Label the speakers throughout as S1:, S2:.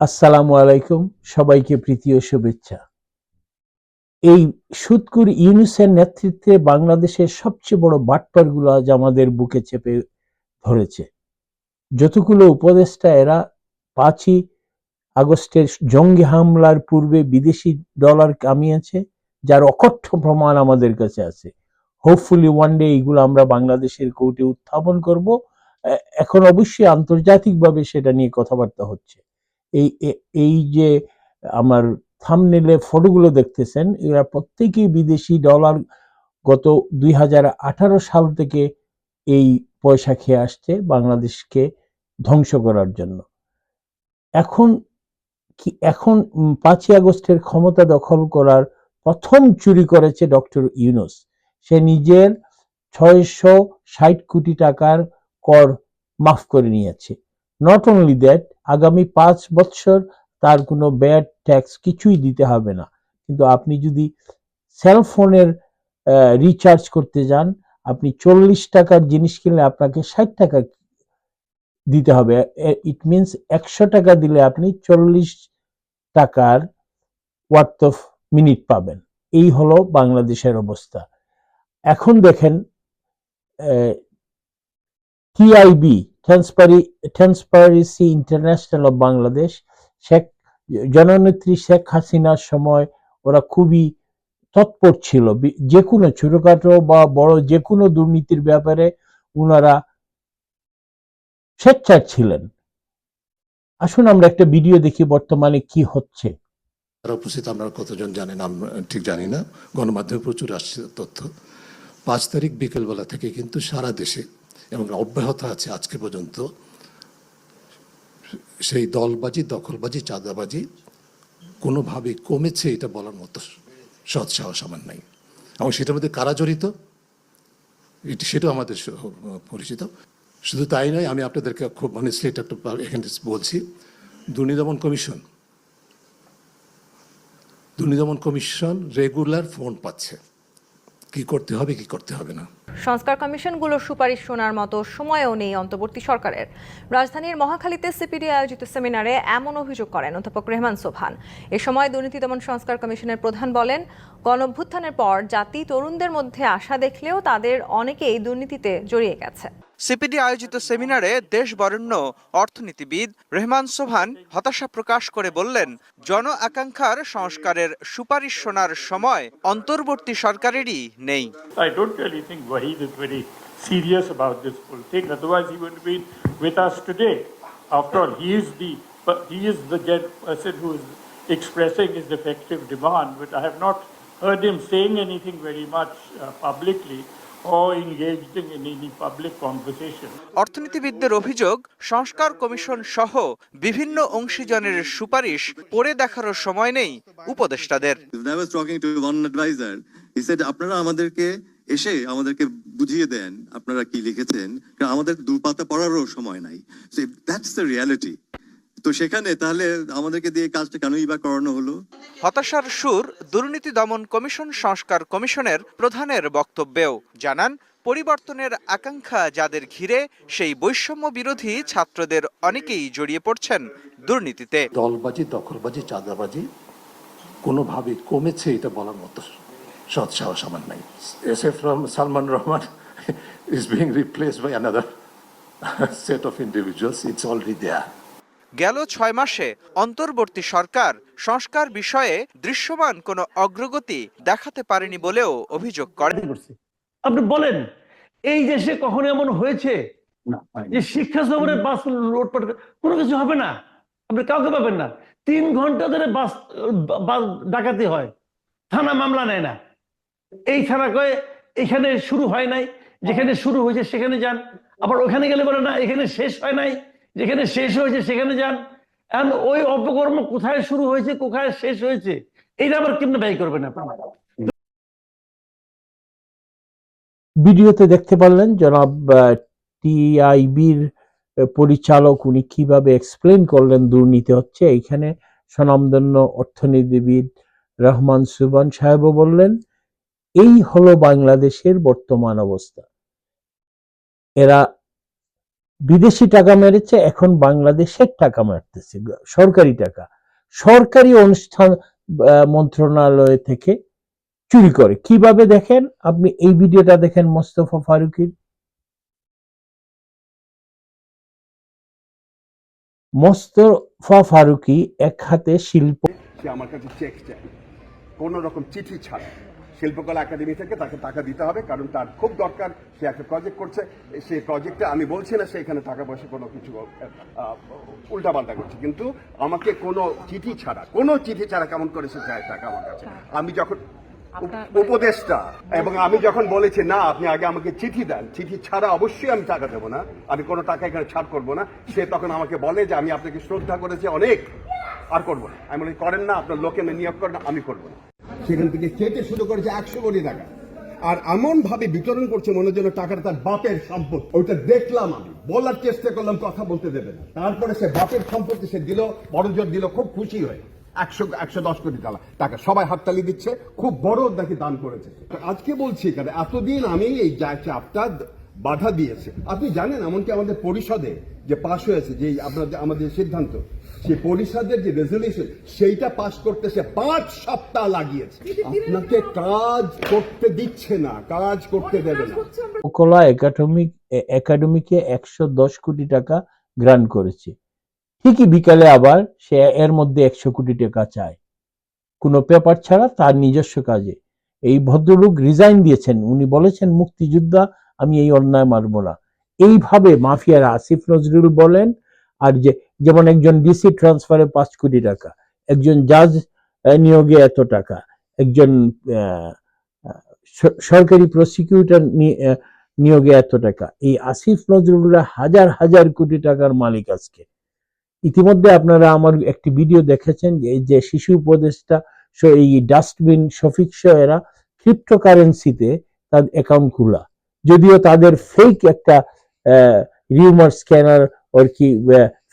S1: আসসালামু আলাইকুম, সবাইকে প্রীতি ও শুভেচ্ছা। এই সুদকুর ইউনুসের নেতৃত্বে বাংলাদেশের সবচেয়ে বড় বাটপারগুলো আজ আমাদের বুকে চেপে ধরেছে। যতগুলো উপদেষ্টা এরা, পাঁচই আগস্টের জঙ্গি হামলার পূর্বে বিদেশি ডলার কামিয়েছে, যার অকথ্য প্রমাণ আমাদের কাছে আছে। হোপফুলি ওয়ান ডে এইগুলো আমরা বাংলাদেশের কোর্টে উত্থাপন করব। এখন অবশ্যই আন্তর্জাতিকভাবে সেটা নিয়ে কথাবার্তা হচ্ছে। এই এই যে আমার থামনেলে ফটোগুলো দেখতেছেন, এরা প্রত্যেকেই বিদেশি ডলার গত দুই হাজার আঠারো সাল থেকে এই পয়সা খেয়ে আসছে বাংলাদেশকে ধ্বংস করার জন্য। এখন কি, এখন পাঁচই আগস্টের ক্ষমতা দখল করার প্রথম চুরি করেছে ডক্টর ইউনুস। সে নিজের ছয়শো ষাট কোটি টাকার কর মাফ করে নিয়েছে। নট অনলি দ্যাট আগামী পাঁচ বছর তার কোনো ব্যাড ট্যাক্স কিছুই দিতে হবে না। কিন্তু আপনি যদি সেলফোনের রিচার্জ করতে যান, আপনি চল্লিশ টাকার জিনিস কিনলে আপনাকে ষাট টাকা দিতে হবে। ইট মিনস একশো টাকা দিলে আপনি চল্লিশ টাকার ওয়ার্থ অফ মিনিট পাবেন। এই হলো বাংলাদেশের অবস্থা। এখন দেখেন TIB transparency international of Bangladesh Sheikh জননেত্রী শেখ হাসিনার সময় ওরা খুবই তৎপর ছিল। যে কোনো ছোটখাটো বা বড় যে কোনো দুর্নীতির ব্যাপারে ওনারা স্বেচ্ছার ছিলেন। আসুন আমরা একটা ভিডিও দেখি বর্তমানে কি হচ্ছে।
S2: তারা উপস্থিত আমরা কতজন জানেন আমরা ঠিক জানি না। গণমাধ্যমে প্রচুর আসছে তথ্য। পাঁচ তারিখ বিকেলবেলা থেকে কিন্তু সারা দেশে এবং অব্যাহত আছে আজকে পর্যন্ত। সেই দলবাজি, দখলবাজি, চাঁদাবাজি কোনোভাবে কমেছে এটা বলার মতো সৎ সাহস আমার নাই। এবং সেটার মধ্যে কারা জড়িত? এটি, সেটাও আমাদের পরিচিত। শুধু তাই নয়, আমি আপনাদেরকে খুব অনেস্টলি এটা একটু এখানে বলছি। দুর্নীতি দমন কমিশন। দুর্নীতি দমন কমিশন রেগুলার ফোন পাচ্ছে। কি করতে হবে, কি করতে হবে না।
S3: সংস্কার কমিশনগুলোর সুপারিশ শোনার মতো সময়ও নেই অন্তর্বর্তী সরকারের। রাজধানীর মহাখালীতে সিপিডি আয়োজিত সেমিনারে এমন অভিযোগ করেন অধ্যাপক রেহমান সোভান এ সময় দুর্নীতি দমন সংস্কার কমিশনের প্রধান বলেন গণভ্যুত্থানের পর জাতি তরুণদের মধ্যে আশা দেখলেও তাদের অনেকেই দুর্নীতিতে জড়িয়ে গেছে।
S4: সিপিডি আয়োজিত সেমিনারে দেশ বরেণ্য অর্থনীতিবিদ রেহমান সোভান হতাশা প্রকাশ করে বললেন জন আকাঙ্ক্ষার সংস্কারের সুপারিশ শোনার সময় অন্তর্বর্তী সরকারেরই নেই
S5: I don't really think Wahid is very serious about this whole thing. Otherwise, he would be with us today. After all, he is the he is the person who is expressing his effective demand. But I have not heard him saying anything very much uh, publicly
S4: অর্থনীতিবিদদের অভিযোগ সংস্কার commission সহ বিভিন্ন অংশীজনের সুপারিশ পড়ে দেখারও সময় নেই উপদেষ্টাদের।
S6: When I was talking to one advisor, he said, আপনারা আমাদেরকে এসে আমাদেরকে বুঝিয়ে দেন আপনারা কি লিখেছেন। কারণ আমাদের দু পাতা পড়ারও সময় নাই। দ্যাটস দ্য রিয়ালিটি তো সেখানে তাহলে আমাদেরকে দিয়ে কাজটা কেনই বা করানো হলো?
S4: হতাশার সুর দুর্নীতি দমন কমিশন সংস্কার কমিশনের প্রধানের বক্তব্যেও জানান পরিবর্তনের আকাঙ্ক্ষা যাদের ঘিরে সেই বৈষম্য বিরোধী ছাত্রদের অনেকেই জড়িয়ে পড়ছেন দুর্নীতিতে।
S2: দলবাজি দখলবাজি চাঁদাবাজি কোনোভাবে কমেছে এটা বলার মতো সৎ সাহস আমার নাই। S F Salman Rahman is being replace by another set of individuals it's already there
S4: গেল ছয় মাসে অন্তর্বর্তী সরকার সংস্কার বিষয়ে দৃশ্যমান কোনো অগ্রগতি দেখাতে পারেনি বলেও অভিযোগ করেন।
S7: আপনি বলেন এই দেশে কখনো এমন হয়েছে যে শিক্ষা সফরের বাস লোটপাট কোনো কিছু হবে না? আপনি কাউকে পাবেন না। তিন ঘণ্টা ধরে বাস বাস ডাকাতি হয় থানা মামলা নেয় না। এই থানা কয়ে এখানে শুরু হয় নাই যেখানে শুরু হয়েছে সেখানে যান। আবার ওখানে গেলে বলে না এখানে শেষ হয় নাই। যেখানে শেষ হয়েছে সেখানে যান। এখন ওই অপকর্ম কোথায় শুরু হয়েছে, কোথায় শেষ হয়েছে, এইটা আবার কেমনে ব্যয় করবেন আপনারা?
S1: ভিডিওতে দেখতে পারলেন জনাব টিআইবির পরিচালক, উনি কীভাবে এক্সপ্লেন করলেন দুর্নীতি হচ্ছে। এইখানে স্বনামধন্য অর্থনীতিবিদ রহমান সুবান সাহেবও বললেন, এই হলো বাংলাদেশের বর্তমান অবস্থা। এরা বিদেশি টাকা মেরেছে, এখন বাংলাদেশের টাকা মারতেছে, সরকারি টাকা। সরকারি অনুষ্ঠান মন্ত্রণালয় থেকে চুরি করে। কীভাবে দেখেন? আপনি এই ভিডিওটা দেখেন মোস্তফা ফারুকির। মোস্তফা ফারুকি এক হাতে শিল্প
S8: আমার কাছে চেক চাই। কোনো রকম চিঠি ছাড়া। শিল্পকলা একাডেমি থেকে তাকে টাকা দিতে হবে কারণ তার খুব দরকার সে একটা প্রজেক্ট করছে। সেই প্রজেক্টে আমি বলছি না সে এখানে টাকা পয়সা কোনো কিছু উল্টাপাল্টা করছে। কিন্তু আমাকে কোনো চিঠি ছাড়া কোনো চিঠি ছাড়া কেমন করে সে চায় টাকা আমার কাছে? আমি যখন উপ- উপদেষ্টা এবং আমি যখন বলেছি না আপনি আগে আমাকে চিঠি দেন চিঠি ছাড়া অবশ্যই আমি টাকা দেবো না আমি কোনো টাকা এখানে ছাড় করব না সে তখন আমাকে বলে যে আমি আপনাকে শ্রদ্ধা করেছি অনেক আর করব না। আমি বলি করেন না আপনার লোকে নিয়োগ করেন আমি করব না। সেখান থেকে চেটে শুরু করেছে একশো কোটি টাকা। আর এমন ভাবে বিতরণ করছে মনে হচ্ছে টাকাটা তার বাপের সম্পদ ওইটা দেখলাম আমি। বলার চেষ্টা করলাম, কথা বলতে দেবে না। তারপরে সে বাপের সম্পত্তি সে দিল বড় জোর দিল, খুব খুশি হয়ে। একশো একশো দশ কোটি টাকা। টাকা সবাই হাততালি দিচ্ছে, খুব বড় নাকি দান করেছে। আজকে বলছি এখানে, এতদিন আমি এই চাপটা বাধা দিয়েছে। আপনি জানেন, এমনকি আমাদের পরিষদে যে পাশ হয়েছে, যে আপনাদের, আমাদের সিদ্ধান্ত সেই পরিষদের যে রেজলিউশন সেইটা পাশ করতে সে পাঁচ সপ্তাহ লাগিয়েছে। আপনাকে কাজ করতে দিচ্ছে না কাজ করতে দেবে না।
S1: কলা একাডেমিক একাডেমিকে একশো দশ কোটি টাকা গ্রান্ট করেছে। ঠিকই বিকালে আবার সে এর মধ্যে একশো কোটি টাকা চায়। কোনো পেপার ছাড়া তার নিজস্ব কাজে। এই ভদ্রলোক রিজাইন দিয়েছেন। উনি বলেছেন মুক্তিযোদ্ধা আমি এই অন্যায় মানব না। এইভাবে মাফিয়ারা আসিফ নজরুল বলেন আর যে যেমন একজন ডিসি ট্রান্সফারে পাঁচ কোটি টাকা, একজন জাজ নিয়োগে এত টাকা, একজন সরকারি প্রসিকিউটর নিয়োগে এত টাকা। এই আসিফ নজরুলরা হাজার হাজার কোটি টাকার মালিক আজকে। ইতিমধ্যে আপনারা আমার একটি ভিডিও দেখেছেন যে শিশু উপদেষ্টা এই ডাস্টবিন শফিক এরা ক্রিপ্টোকারেন্সিতে তার অ্যাকাউন্ট খোলা। যদিও তাদের ফেক একটা রিউমার স্ক্যানার ওর কি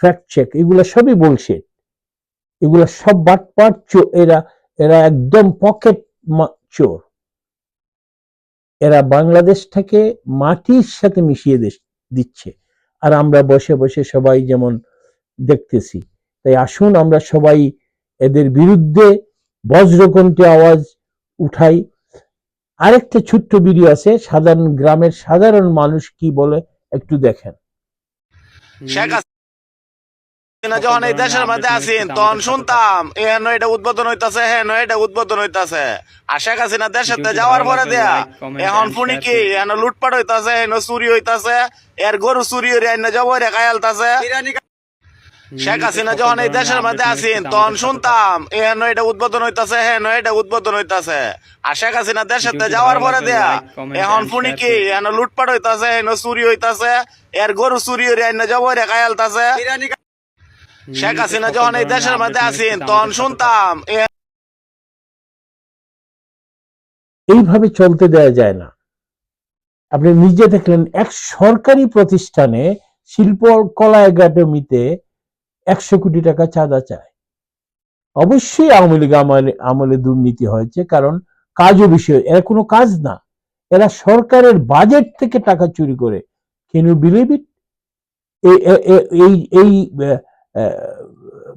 S1: ফ্যাক্ট চেক এগুলো সবই বলছে। এগুলো সব বাটপাট চোর, এরা এরা একদম পকেট চোর। এরা বাংলাদেশটাকে মাটির সাথে মিশিয়ে দিচ্ছে। আর আমরা বসে বসে সবাই যেমন দেখতেছি। তাই আসুন আমরা সবাই এদের বিরুদ্ধে বজ্রকণ্ঠে আওয়াজ উঠাই। আরেকটা ছোট্ট ভিডিও আছে, সাধারণ গ্রামের সাধারণ মানুষ কি বলে একটু দেখেন।
S9: যখন এই দেশের মধ্যে আছেন তখন শুনতাম এহেন এটা উদ্বোধন হইতাছে হেন এটা উদ্বোধন হইতাছে। আর শেখ হাসিনা দেশের তে যাওয়ার পরে দেয়া এখন শুনি কি এহেন লুটপাট হইতাছে হেন চুরি হইতাছে এর গরু চুরি হইরে আলতাছে। শেখ হাসিনা যখন এই দেশের মধ্যে আছেন তখন শুনতাম এহেন এটা উদ্বোধন হইতাছে হেন এটা উদ্বোধন হইতাছে। আর শেখ হাসিনা দেশের তে যাওয়ার পরে দেয়া এখন শুনি কি এহেন লুটপাট হইতাছে হেন চুরি হইতাছে এর গরু চুরি হইরে রেখায় আলতাছে। শেখ হাসিনা যখন এই দেশের মধ্যে আছেন তখন শুনতাম
S1: এইভাবে চলতে দেওয়া যায় না। আপনি নিজে দেখলেন এক সরকারি প্রতিষ্ঠানে শিল্প কলা একাডেমিতে একশো কোটি টাকা চাঁদা চায়। অবশ্যই আওয়ামী লীগ আমলে আমলে দুর্নীতি হয়েছে কারণ কাজও বিষয় এরা কোনো কাজ না। এরা সরকারের বাজেট থেকে টাকা চুরি করে। কেন বিলিভ ইট এই এই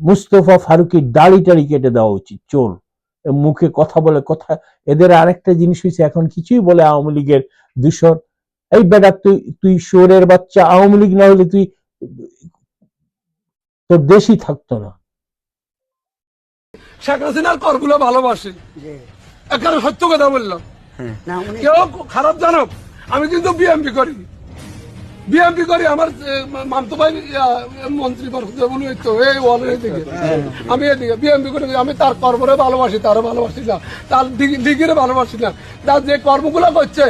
S1: মুস্তফা ফারুকের দাড়ি টাড়ি কেটে দেওয়া উচিত চোর। মুখে কথা বলে কথা এদের আরেকটা জিনিস হয়েছে এখন কিছুই বলে আওয়ামী লীগের দূষণ। এই বেটা তুই তুই শোরের বাচ্চা আওয়ামী লীগ না হলে তুই তোর দেশই থাকতো না।
S10: শেখ হাসিনার করগুলো ভালোবাসি। এখানে সত্য কথা বললাম। কেউ খারাপ জানুক আমি কিন্তু বিএমপি করি। বিএমপি করি আমার মামতো ভাই মন্ত্রী পরিষদে মনে এই এদিকে। আমি এদিকে বিএমপি করে আমি তার কর্মরে ভালোবাসি তারও ভালোবাসি না তার দিগিরে ভালোবাসি না তার যে কর্মগুলো করছে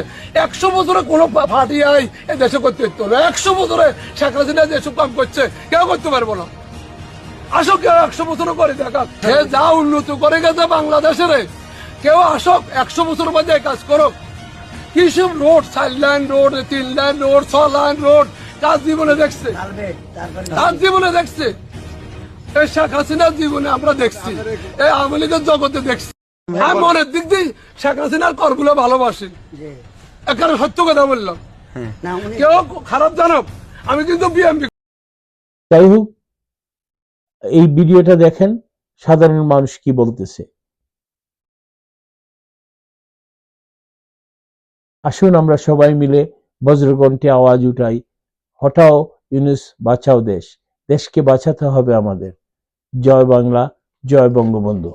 S10: একশো বছরে কোনো ফাটি আই এ দেশে করতে না। একশো বছরে শেখ হাসিনা যেসব কাম করছে কেউ করতে পারব না। আসো কেউ একশো বছর করে দেখা সে যা উন্নত করে গেছে বাংলাদেশের। কেউ আসক একশো বছর মধ্যে কাজ করুক। কিসব রোড চার লাইন রোড তিন লাইন রোড ছ লাইন রোড তার জীবনে দেখছে। তার জীবনে দেখছে। এই শেখ হাসিনার জীবনে আমরা দেখছি। এই আওয়ামী লীগের জগতে দেখছি। আমি মনের দিক দিয়ে শেখ হাসিনার করগুলো ভালোবাসি। এখানে সত্য কথা বললাম। কেউ খারাপ জানুক আমি কিন্তু বিএমপি
S1: যাই হোক এই ভিডিওটা দেখেন সাধারণ মানুষ কি বলতেছে? আসুন আমরা সবাই মিলে বজ্রকণ্ঠে আওয়াজ উঠাই। হঠাও ইউনুস, বাঁচাও দেশ। দেশকে বাঁচাতে হবে আমাদের। জয় বাংলা, জয় বঙ্গবন্ধু।